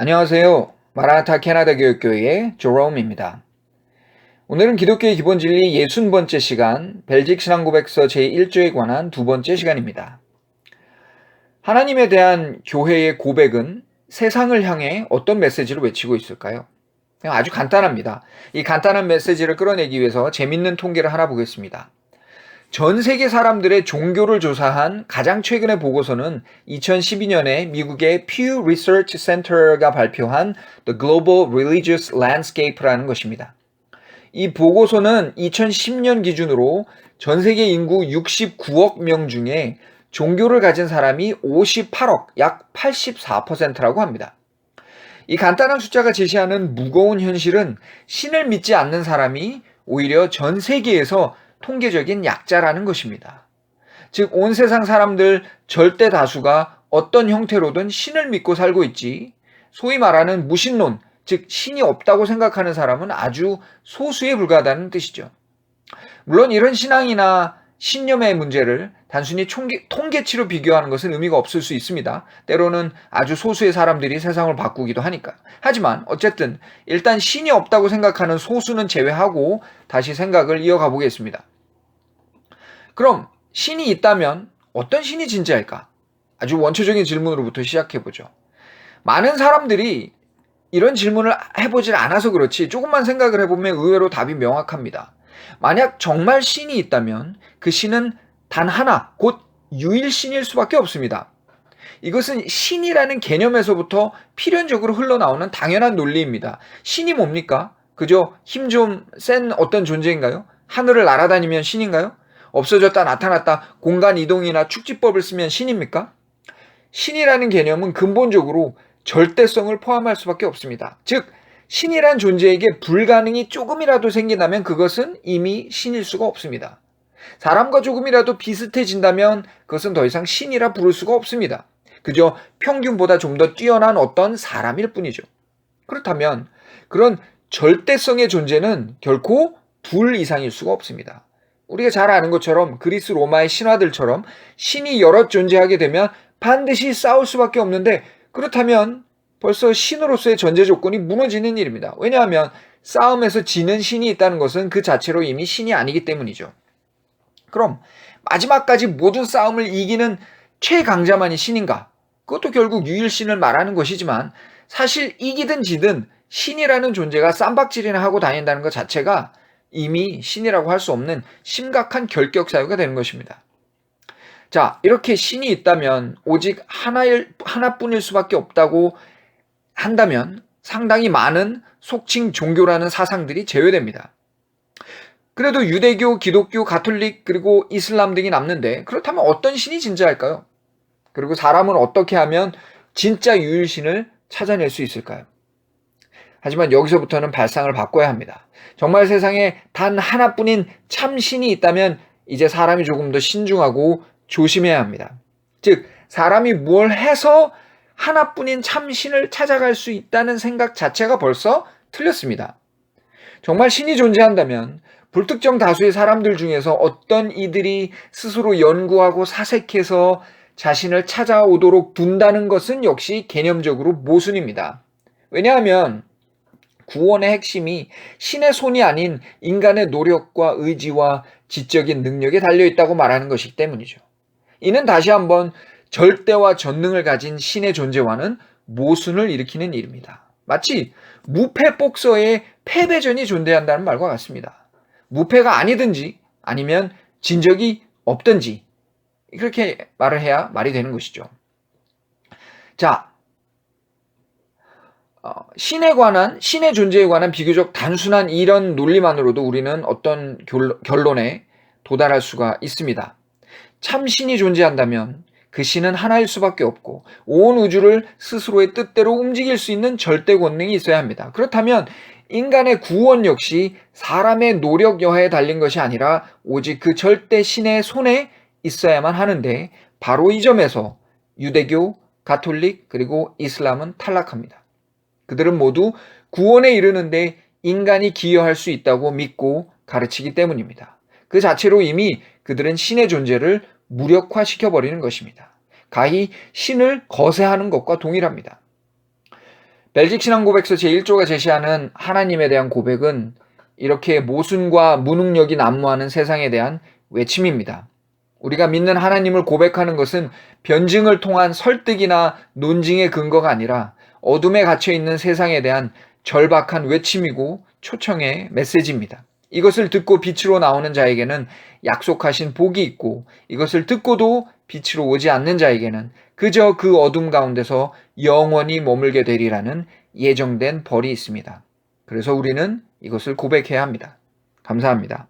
안녕하세요. 마라나타 캐나다 교육교회의 조롬입니다. 오늘은 기독교의 기본 진리 60번째 시간, 벨직 신앙 고백서 제1조에 관한 두 번째 시간입니다. 하나님에 대한 교회의 고백은 세상을 향해 어떤 메시지를 외치고 있을까요? 아주 간단합니다. 이 간단한 메시지를 끌어내기 위해서 재밌는 통계를 하나 보겠습니다. 전 세계 사람들의 종교를 조사한 가장 최근의 보고서는 2012년에 미국의 Pew Research Center가 발표한 The Global Religious Landscape라는 것입니다. 이 보고서는 2010년 기준으로 전 세계 인구 69억 명 중에 종교를 가진 사람이 58억, 약 84%라고 합니다. 이 간단한 숫자가 제시하는 무거운 현실은 신을 믿지 않는 사람이 오히려 전 세계에서 통계적인 약자라는 것입니다. 즉, 온 세상 사람들 절대 다수가 어떤 형태로든 신을 믿고 살고 있지, 소위 말하는 무신론, 즉, 신이 없다고 생각하는 사람은 아주 소수에 불과하다는 뜻이죠. 물론 이런 신앙이나 신념의 문제를 단순히 총계, 통계 치로 비교하는 것은 의미가 없을 수 있습니다. 때로는 아주 소수의 사람들이 세상을 바꾸기도 하니까. 하지만 어쨌든 일단 신이 없다고 생각하는 소수는 제외하고 다시 생각을 이어가 보겠습니다. 그럼 신이 있다면 어떤 신이 진짜일까? 아주 원초적인 질문으로부터 시작해 보죠. 많은 사람들이 이런 질문을 해보질 않아서 그렇지 조금만 생각을 해보면 의외로 답이 명확합니다. 만약 정말 신이 있다면 그 신은 단 하나, 곧 유일신일 수밖에 없습니다. 이것은 신이라는 개념에서부터 필연적으로 흘러나오는 당연한 논리입니다. 신이 뭡니까? 그저 힘 좀 센 어떤 존재인가요? 하늘을 날아다니면 신인가요? 없어졌다 나타났다 공간 이동이나 축지법을 쓰면 신입니까? 신이라는 개념은 근본적으로 절대성을 포함할 수밖에 없습니다. 즉, 신이란 존재에게 불가능이 조금이라도 생긴다면 그것은 이미 신일 수가 없습니다. 사람과 조금이라도 비슷해진다면 그것은 더 이상 신이라 부를 수가 없습니다. 그저 평균보다 좀 더 뛰어난 어떤 사람일 뿐이죠. 그렇다면 그런 절대성의 존재는 결코 둘 이상일 수가 없습니다. 우리가 잘 아는 것처럼 그리스 로마의 신화들처럼 신이 여럿 존재하게 되면 반드시 싸울 수밖에 없는데 그렇다면 벌써 신으로서의 전제 조건이 무너지는 일입니다. 왜냐하면 싸움에서 지는 신이 있다는 것은 그 자체로 이미 신이 아니기 때문이죠. 그럼 마지막까지 모든 싸움을 이기는 최강자만이 신인가? 그것도 결국 유일신을 말하는 것이지만 사실 이기든 지든 신이라는 존재가 쌈박질이나 하고 다닌다는 것 자체가 이미 신이라고 할 수 없는 심각한 결격 사유가 되는 것입니다. 자, 이렇게 신이 있다면 오직 하나일, 하나뿐일 수밖에 없다고 한다면 상당히 많은 속칭 종교라는 사상들이 제외됩니다. 그래도 유대교, 기독교, 가톨릭, 그리고 이슬람 등이 남는데 그렇다면 어떤 신이 진짜일까요? 그리고 사람은 어떻게 하면 진짜 유일신을 찾아낼 수 있을까요? 하지만 여기서부터는 발상을 바꿔야 합니다. 정말 세상에 단 하나뿐인 참신이 있다면 이제 사람이 조금 더 신중하고 조심해야 합니다. 즉, 사람이 뭘 해서 하나뿐인 참신을 찾아갈 수 있다는 생각 자체가 벌써 틀렸습니다. 정말 신이 존재한다면 불특정 다수의 사람들 중에서 어떤 이들이 스스로 연구하고 사색해서 자신을 찾아오도록 둔다는 것은 역시 개념적으로 모순입니다. 왜냐하면 구원의 핵심이 신의 손이 아닌 인간의 노력과 의지와 지적인 능력에 달려 있다고 말하는 것이기 때문이죠. 이는 다시 한번 절대와 전능을 가진 신의 존재와는 모순을 일으키는 일입니다. 마치 무패 복서에 패배전이 존재한다는 말과 같습니다. 무패가 아니든지 아니면 진 적이 없든지 그렇게 말을 해야 말이 되는 것이죠. 자, 어, 신에 관한 신의 존재에 관한 비교적 단순한 이런 논리만으로도 우리는 어떤 결론에 도달할 수가 있습니다. 참 신이 존재한다면 그 신은 하나일 수밖에 없고 온 우주를 스스로의 뜻대로 움직일 수 있는 절대 권능이 있어야 합니다. 그렇다면 인간의 구원 역시 사람의 노력 여하에 달린 것이 아니라 오직 그 절대 신의 손에 있어야만 하는데 바로 이 점에서 유대교, 가톨릭 그리고 이슬람은 탈락합니다. 그들은 모두 구원에 이르는데 인간이 기여할 수 있다고 믿고 가르치기 때문입니다. 그 자체로 이미 그들은 신의 존재를 무력화시켜 버리는 것입니다. 가히 신을 거세하는 것과 동일합니다. 벨직 신앙 고백서 제1조가 제시하는 하나님에 대한 고백은 이렇게 모순과 무능력이 난무하는 세상에 대한 외침입니다. 우리가 믿는 하나님을 고백하는 것은 변증을 통한 설득이나 논증의 근거가 아니라 어둠에 갇혀 있는 세상에 대한 절박한 외침이고 초청의 메시지입니다. 이것을 듣고 빛으로 나오는 자에게는 약속하신 복이 있고 이것을 듣고도 빛으로 오지 않는 자에게는 그저 그 어둠 가운데서 영원히 머물게 되리라는 예정된 벌이 있습니다. 그래서 우리는 이것을 고백해야 합니다. 감사합니다.